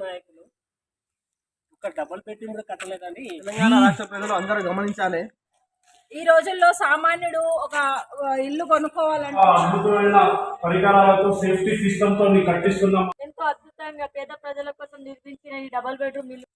నాయకులు. ఒక double bedroom కూడా కట్టలేదని తెలంగాణ రాష్ట్ర ప్రజలు అందరూ గమనించాలి. ఈ రోజుల్లో సామాన్యుడు ఒక ఇల్లు కొనుక్కోవాలంటే అద్భుతమైన పరికరాలతో సేఫ్టీ సిస్టమ్తో కట్టిస్తున్నాం. ఎంతో అద్భుతంగా పేద ప్రజల కోసం నిర్మించిన ఈ డబల్ బెడ్రూమ్ ఇల్లు.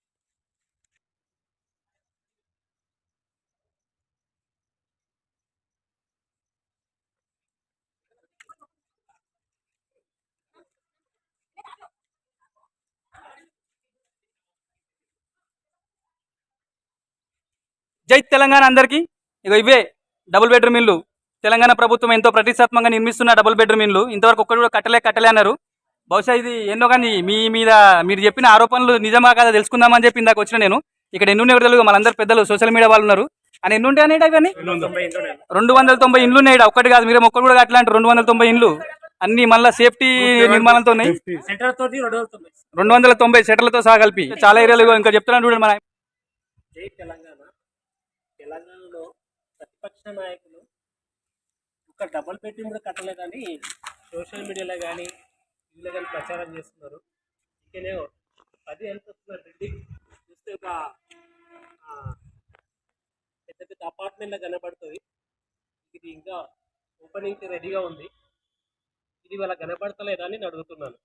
జై తెలంగాణ అందరికీ. ఇగో ఇవే డబుల్ బెడ్రూమ్ ఇల్లు. తెలంగాణ ప్రభుత్వం ఎంతో ప్రతిష్టాత్మకంగా నిర్మిస్తున్న డబుల్ బెడ్రూమ్ ఇల్లు. ఇంతవరకు ఒక్కడు కూడా కట్టలే కట్టలే అన్నారు. బహుశా ఇది ఎన్నో కానీ మీ మీద మీరు చెప్పిన ఆరోపణలు నిజమా కాదా తెలుసుకుందామని చెప్పి ఇందాక వచ్చిన నేను. ఇక్కడ ఎన్ని ఉన్నాయి తెలుగు? మనందరూ పెద్దలు సోషల్ మీడియా వాళ్ళు ఉన్నారు. అని ఎన్ని ఉంటాయి అనేటి అవన్నీ రెండు వందల తొంభై ఇండ్లు ఉన్నాయి ఒక్కటి కాదు మీరు ఒక్కటి కూడా కట్టలే అంటే రెండు వందల తొంభై ఇండ్లు. అన్ని మళ్ళీ సేఫ్టీ నిర్మాణంతో ఉన్నాయి రెండు వందల తొంభై సెటర్లతో సహా కలిపి. చాలా ఏరియాలు ఇంకా చెప్తున్నాను చూడండి మన జై తెలంగాణ ప్రతిపక్ష నాయకులు ఒక డబుల్ బెడ్రూమ్ కూడా కానీ సోషల్ మీడియాలో కానీ ఇందులో కానీ ప్రచారం చేస్తున్నారు. ఇంకనే పది ఎంత వస్తున్నారు బిల్డింగ్ చూస్తే ఒక పెద్ద పెద్ద అపార్ట్మెంట్లో కనబడుతుంది. ఇది ఇంకా ఓపెనింగ్కి రెడీగా ఉంది. ఇది వాళ్ళ కనబడతలేదని నేను అడుగుతున్నాను.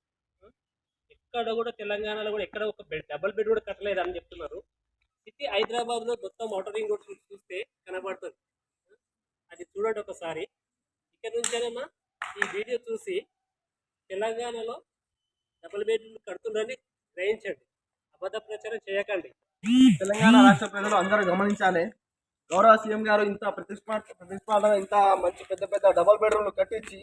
ఎక్కడ కూడా తెలంగాణలో కూడా ఎక్కడ ఒక బెడ్ డబల్ బెడ్ కూడా కట్టలేదని చెప్తున్నారు. సిటీ హైదరాబాద్లో మొత్తం మోటరింగ్ రోడ్ చూస్తే కనబడుతుంది. ఒకసారి ఇక్కడ నుంచేనమ్మా ఈ వీడియో చూసి తెలంగాణలో డబుల్ బెడ్రూమ్ కడుతుందని గ్రహించండి. అబద్ధ ప్రచారం చేయకండి. తెలంగాణ రాష్ట్ర ప్రజలు అందరూ గమనించాలి. గౌరవ సీఎం గారు ఇంత ప్రతిష్పా ప్రతిష్టాపన ఇంత మంచి పెద్ద పెద్ద డబుల్ బెడ్రూమ్లు కట్టించి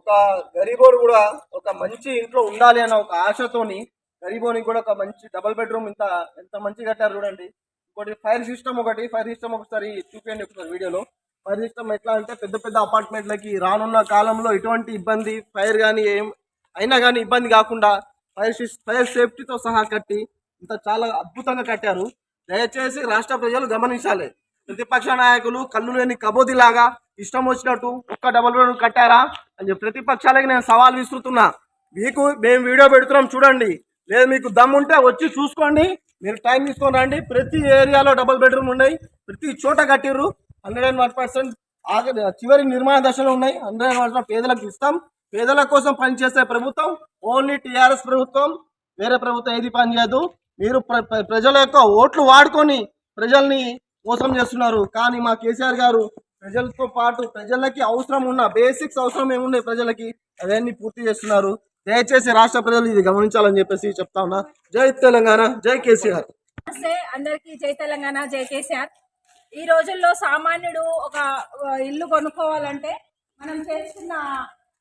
ఒక గరీబోడు కూడా ఒక మంచి ఇంట్లో ఉండాలి అన్న ఒక ఆశతోని గరీబోనికి కూడా ఒక మంచి డబుల్ బెడ్రూమ్ ఇంత ఎంత మంచి కట్టారు చూడండి. ఇంకోటి ఫైర్ సిస్టమ్ ఒకటి ఫైర్ సిస్టమ్ ఒకసారి చూపించండి ఒకసారి వీడియోలో. ఫైర్ ఎట్లా అంటే పెద్ద పెద్ద అపార్ట్మెంట్లకి రానున్న కాలంలో ఎటువంటి ఇబ్బంది ఫైర్ కానీ ఏం అయినా కానీ ఇబ్బంది కాకుండా ఫైర్ ఫైర్ సేఫ్టీతో సహా కట్టి ఇంత చాలా అద్భుతంగా కట్టారు. దయచేసి రాష్ట్ర ప్రజలు గమనించాలి. ప్రతిపక్ష నాయకులు కళ్ళు లేని కబోదిలాగా ఇష్టం వచ్చినట్టు ఒక్క డబల్ బెడ్రూమ్ కట్టారా అని చెప్పి ప్రతిపక్షాలకి నేను సవాల్ విసురుతున్నా. మీకు మేము వీడియో పెడుతున్నాం చూడండి. లేదు మీకు దమ్ము ఉంటే వచ్చి చూసుకోండి. మీరు టైం తీసుకొని రండి. ప్రతి ఏరియాలో డబుల్ బెడ్రూమ్ ఉన్నాయి. ప్రతి చోట కట్టిర్రు. హండ్రెడ్ అండ్ వన్ పర్సెంట్ చివరి నిర్మాణ దశలో ఉన్నాయి. హండ్రెడ్ అండ్ వన్ పేదలకు ఇస్తాం. పేదల కోసం పనిచేసే ప్రభుత్వం ఓన్లీ టీఆర్ఎస్ ప్రభుత్వం. వేరే ప్రభుత్వం ఏది పనిచేయదు మీరు ప్ర- ప్రజల యొక్క ఓట్లు వాడుకొని ప్రజల్ని మోసం చేస్తున్నారు. కానీ మా కేసీఆర్ గారు ప్రజలతో పాటు ప్రజలకి అవసరం ఉన్న బేసిక్స్ అవసరం ఏమున్నాయి ప్రజలకి అవన్నీ పూర్తి చేస్తున్నారు. దయచేసి రాష్ట్ర ప్రజలు ఇది గమనించాలని చెప్పేసి చెప్తా ఉన్నా. జై తెలంగాణ జై కేసీఆర్. అందరికీ జై తెలంగాణ జై కేసీఆర్. ఈ రోజుల్లో సామాన్యుడు ఒక ఇల్లు కొనుక్కోవాలంటే మనం చేస్తున్న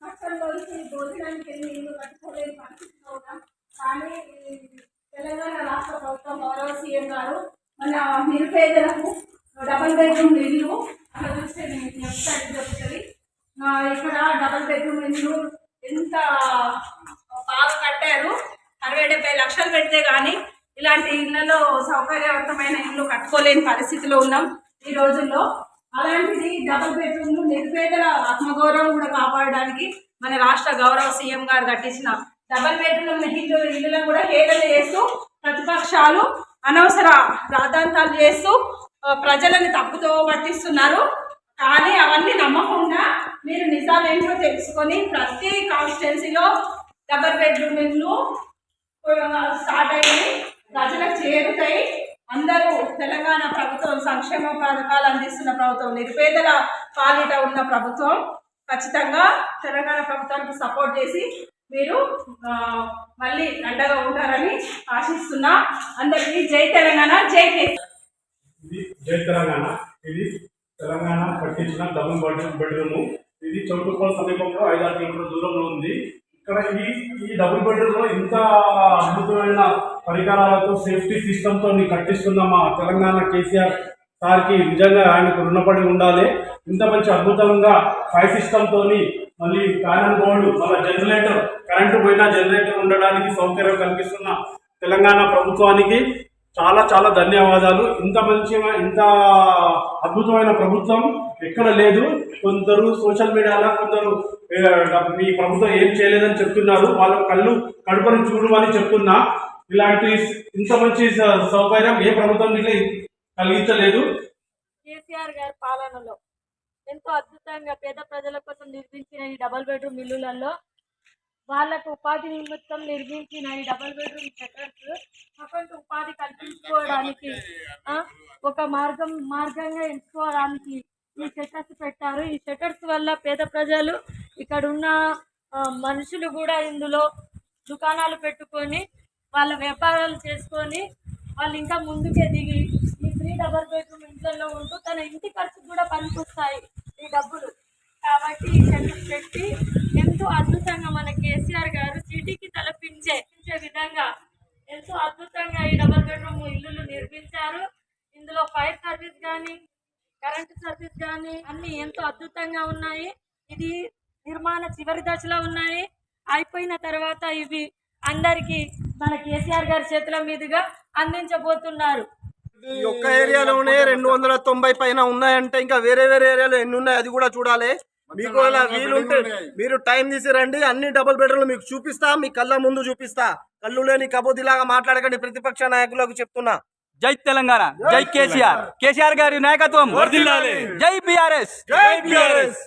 కష్టంలోంచి భోజనానికి వెళ్ళి ఇల్లు కట్టుకోలేని పరిస్థితిలో కానీ తెలంగాణ రాష్ట్ర ప్రభుత్వం గౌరవ సీఎం గారు మన నిరుపేదలకు డబల్ బెడ్రూమ్ ఇల్లు అక్కడ చూస్తే మీకు వెబ్సైట్ దొరుకుతుంది. ఇక్కడ డబల్ బెడ్రూమ్ ఇల్లు ఎంత బాగా కట్టారు. అరవై డెబ్బై లక్షలు పెడితే కానీ ఇలాంటి ఇళ్ళలో సౌకర్యవంతమైన ఇల్లు కట్టుకోలేని పరిస్థితిలో ఉన్నాం. ఈ రోజుల్లో అలాంటిది డబుల్ బెడ్రూమ్లు నిరుపేదల ఆత్మగౌరవం కూడా కాపాడడానికి మన రాష్ట్ర గౌరవ సీఎం గారు కట్టించిన డబల్ బెడ్రూమ్ ఇల్లు ఇల్లులను కూడా హేళన చేస్తూ ప్రతిపక్షాలు అనవసర రాద్ధాంతాలు చేస్తూ ప్రజలను తప్పుతో పట్టిస్తున్నారు. కానీ అవన్నీ నమ్మకుండా మీరు నిజాలేంటో తెలుసుకొని ప్రతి కాన్స్టిట్యున్సీలో డబల్ బెడ్రూమ్ ఇల్లు స్టార్ట్ అయ్యి ప్రజలకు చేరుతాయి అందరూ తెలంగాణ ప్రభుత్వం సంక్షేమ పథకాలు అందిస్తున్న ప్రభుత్వం నిరుపేదల పాలిట ఉన్న ప్రభుత్వం ఖచ్చితంగా తెలంగాణ ప్రభుత్వానికి సపోర్ట్ చేసి మీరు మళ్ళీ అండగా ఉంటారని ఆశిస్తున్నా. అందరికీ జై తెలంగాణ జై కేసీఆర్. ఇది జై తెలంగాణ. ఇది తెలంగాణ పట్టించిన డబుల్ బెడ్రూమ్ బెడ్రూమ్ ఇది చౌటుప్పల్ సమీపంలో ఐదు ఆరు కిలోమీటర్ల దూరంలో ఉంది. ఇక్కడ ఈ ఈ డబుల్ బెడ్రూమ్లో ఇంత అద్భుతమైన పరికరాలతో సేఫ్టీ సిస్టమ్తో కట్టిస్తున్న మా తెలంగాణ కేసీఆర్ సార్కి నిజంగా ఆయనకు రుణపడి ఉండాలి. ఇంత మంచి అద్భుతంగా ఫైవ్ సిస్టమ్తో మళ్ళీ ప్యానల్ బోర్డు మన జనరేటర్ కరెంటు పోయినా జనరేటర్ ఉండడానికి సౌకర్యం కల్పిస్తున్న తెలంగాణ ప్రభుత్వానికి చాలా చాలా ధన్యవాదాలు. ఇంత మంచి ఇంత అద్భుతమైన ప్రభుత్వం ఎక్కడ లేదు. కొందరు సోషల్ మీడియాలో కొందరు మీ ప్రభుత్వం ఏం చేయలేదని చెప్తున్నారు. వాళ్ళ కళ్ళు కడుపుని చూడమని చెప్తున్నా. ఇలాంటి ఇంత మంచి స- సౌకర్యం ఏ ప్రభుత్వం ఇట్లా కలిగించలేదు కేసీఆర్ గారి పాలనలో ఎంతో అద్భుతంగా పేద ప్రజల కోసం నిర్మించిన ఈ డబల్ బెడ్రూమ్ ఇల్లులలో వాళ్ళకు ఉపాధి నిమిత్తం నిర్మించిన ఈ డబల్ బెడ్రూమ్ సెటర్స్ అటువంటి ఉపాధి కల్పించుకోవడానికి ఒక మార్గం మార్గంగా ఎంచుకోవడానికి ఈ సెటర్స్ పెట్టారు. ఈ సెటర్స్ వల్ల పేద ప్రజలు ఇక్కడ ఉన్న మనుషులు కూడా ఇందులో దుకాణాలు పెట్టుకొని వాళ్ళ వ్యాపారాలు చేసుకొని వాళ్ళు ఇంకా ముందుకే దిగి డబల్ బెడ్రూమ్ ఇంట్లో ఉంటూ తన ఇంటి ఖర్చు కూడా పనికొస్తాయి ఈ డబ్బులు. కాబట్టి ఈ పెట్టి ఎంతో అద్భుతంగా మన కేసీఆర్ గారు సిటీకి తలపించే పించే విధంగా ఎంతో అద్భుతంగా ఈ డబల్ బెడ్రూమ్ ఇల్లులు నిర్మించారు. ఇందులో ఫైర్ సర్వీస్ కానీ కరెంటు సర్వీస్ కానీ అన్ని ఎంతో అద్భుతంగా ఉన్నాయి. ఇది నిర్మాణ చివరి దశలో ఉన్నాయి. అయిపోయిన తర్వాత ఇవి అందరికీ మన కేసీఆర్ గారి చేతుల మీదుగా అందించబోతున్నారు. ఈ ఒక్క ఏరియాలోనే రెండు వందల తొంభై పైన ఉన్నాయంటే ఇంకా వేరే వేరే ఏరియాలో ఎన్ని ఉన్నాయి అది కూడా చూడాలి. మీకు ఇలా వీలుంటే మీరు టైం తీసి రండి. అన్ని డబుల్ బెడ్రూమ్లు మీకు చూపిస్తా. మీ కళ్ళ ముందు చూపిస్తా. కళ్ళు లేని కబోదిలాగా మాట్లాడకండి. ప్రతిపక్ష నాయకులకు చెప్తున్నా. జై తెలంగాణ. జై కేసీఆర్. కేసీఆర్ గారి నాయకత్వం. జై బీఆర్ఎస్. జై బీఆర్ఎస్.